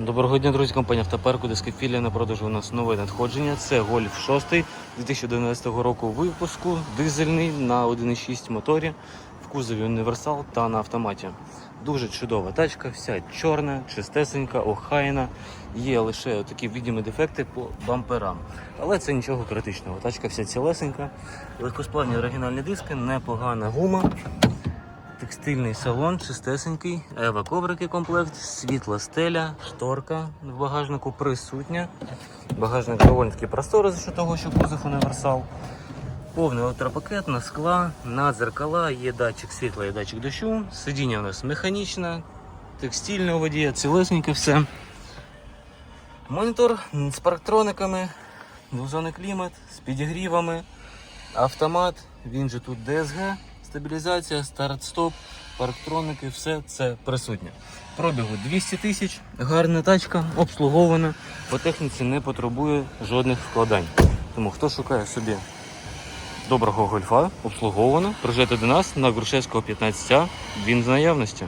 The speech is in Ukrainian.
Доброго дня, друзі, компанія Автопарку Дескефілія на продажу у нас нове надходження. Це Гольф 6 2011 року випуску, дизельний на 1,6 моторі, в кузові універсал та на автоматі. Дуже чудова тачка, вся чорна, чистесенька, охайна. Є лише такі відомі дефекти по бамперам. Але це нічого критичного. Тачка вся цілесенька, легкосплавні оригінальні диски, непогана гума. Текстильний салон, чистесенький, ева коврики комплект, світла стеля, шторка в багажнику присутня. Багажник доволі таки просторий за що того, що кузов універсал. Повний електропакет на скла, на дзеркала, є датчик світла, є датчик дощу. Сидіння у нас механічне, текстильне у водія, цілесеньке все. Монітор з парктрониками, двозонний клімат, з підігрівами, автомат, він же тут DSG, стабілізація, старт-стоп, парктроники, все це присутнє. Пробігу 200 тисяч, гарна тачка, обслугована, по техніці не потребує жодних вкладань. Тому хто шукає собі доброго гольфа, обслуговано, приїжджайте до нас на Грушевського 15А, він в наявності.